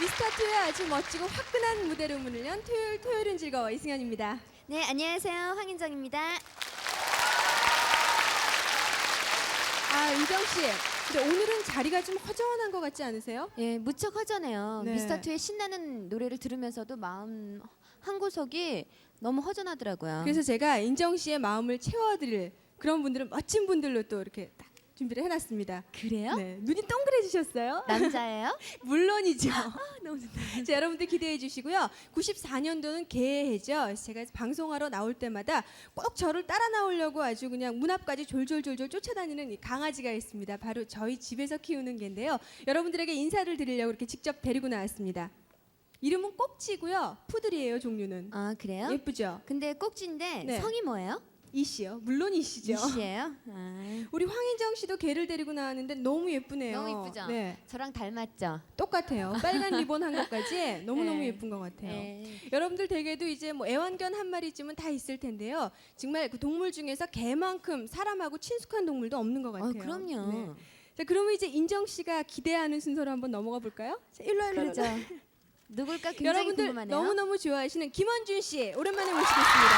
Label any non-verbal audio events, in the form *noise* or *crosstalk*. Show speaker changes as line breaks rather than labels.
미스터트의 아주 멋지고 화끈한 무대로 문을 연 토요일 토요일은 즐거워 이승현입니다.
네, 안녕하세요. 황인정입니다.
아 은정 씨, 근데 오늘은 자리가 좀 허전한 것 같지 않으세요?
예, 무척 허전해요.
네.
미스터트의 신나는 노래를 들으면서도 마음 한 구석이 너무 허전하더라고요.
그래서 제가 인정 씨의 마음을 채워드릴 그런 분들은 멋진 분들로 또 이렇게 딱 준비를 해놨습니다.
그래요?
네, 눈이 동그래지셨어요?
남자예요? *laughs*
물론이죠. *laughs* 자, 여러분들 기대해 주시고요. 94년도는 개해죠. 제가 방송하러 나올 때마다 꼭 저를 따라 나오려고 아주 그냥 문 앞까지 졸졸졸졸 쫓아다니는 이 강아지가 있습니다. 바로 저희 집에서 키우는 개인데요. 여러분들에게 인사를 드리려고 이렇게 직접 데리고 나왔습니다. 이름은 꼭지고요. 푸들이에요, 종류는.
아, 그래요?
예쁘죠?
근데 꼭지인데
네.
성이 뭐예요?
이씨요. 물론 이씨죠.
이씨예요? *laughs* 아,
우리 황인정 씨도 개를 데리고 나왔는데 너무 예쁘네요.
너무 예쁘죠?
네,
저랑 닮았죠?
똑같아요. 빨간 리본 한 것까지 *laughs* 너무너무
네.
예쁜 것 같아요.
네.
여러분들 댁에도 이제 뭐 애완견 한 마리쯤은 다 있을 텐데요. 정말 그 동물 중에서 개만큼 사람하고 친숙한 동물도 없는 것
어,
같아요.
그럼요.
네. 자, 그러면 이제 인정 씨가 기대하는 순서로 한번 넘어가 볼까요? 자, 일로 와, 일로 와.
그렇죠. 누굴까 *laughs* 굉장히
여러분들
궁금하네요.
너무너무 좋아하시는 김원준 씨 오랜만에 모시겠습니다.